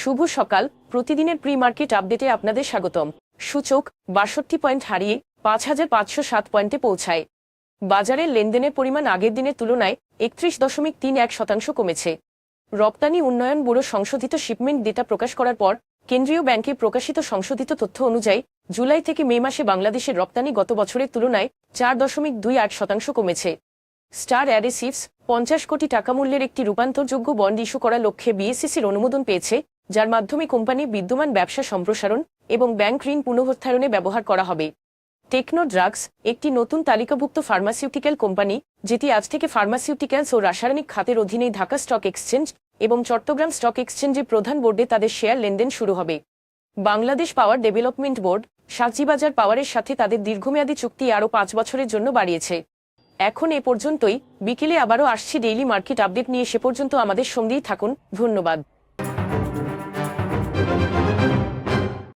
শুভ সকাল। প্রতিদিনের pre market আপডেটে আপনাদের স্বাগতম। সূচক বাষট্টি পয়েন্ট হারিয়ে পাঁচ হাজার পাঁচশো সাত পয়েন্টে পৌঁছায়। বাজারের লেনদেনের পরিমাণ আগের দিনের তুলনায় একত্রিশ দশমিক তিন এক শতাংশ কমেছে। রপ্তানি উন্নয়ন ব্যুরো সংশোধিত শিপমেন্ট ডেটা প্রকাশ করার পর কেন্দ্রীয় ব্যাংকে প্রকাশিত সংশোধিত তথ্য অনুযায়ী জুলাই থেকে মে মাসে বাংলাদেশের রপ্তানি গত বছরের তুলনায় চার দশমিক দুই আট শতাংশ কমেছে। স্টার অ্যাডেসিভস পঞ্চাশ কোটি টাকা মূল্যের একটি রূপান্তরযোগ্য বন্ড ইস্যু করার লক্ষ্যে বিএসসিসির অনুমোদন পেয়েছে যার মাধ্যমে কোম্পানি বিদ্যমান ব্যবসা সম্প্রসারণ এবং ব্যাংক ঋণ পুনরুদ্ধারণে ব্যবহার করা হবে। টেকনো ড্রাগস, একটি নতুন তালিকাভুক্ত ফার্মাসিউটিক্যাল কোম্পানি, যেটি আজ থেকে ফার্মাসিউটিক্যালস ও রাসায়নিক খাতের অধীনেই ঢাকা স্টক এক্সচেঞ্জ এবং চট্টগ্রাম স্টক এক্সচেঞ্জের প্রধান বোর্ডে তাদের শেয়ার লেনদেন শুরু হবে। Bangladesh power development board, Sajibazar পাওয়ারের সাথে তাদের দীর্ঘমেয়াদী চুক্তি আরও পাঁচ বছরের জন্য বাড়িয়েছে। এখন এ পর্যন্তই, বিকেলে আবারও আসছি ডেইলি মার্কেট আপডেট নিয়ে, সে পর্যন্ত আমাদের সঙ্গেই থাকুন, ধন্যবাদ। Thank you.